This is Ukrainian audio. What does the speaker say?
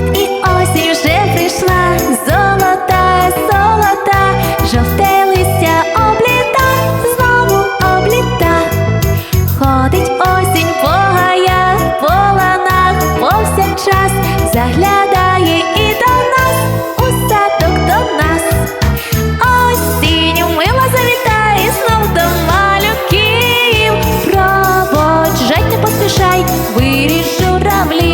От і осінь вже прийшла, золота, золота, жовте листя обліта, знову обліта, ходить осінь по гаях, по ланах, повсякчас, заглядає і до нас, у садок до нас. Осінь мило завітає знов до малюків, проводжать не поспішай, вирішу равлі.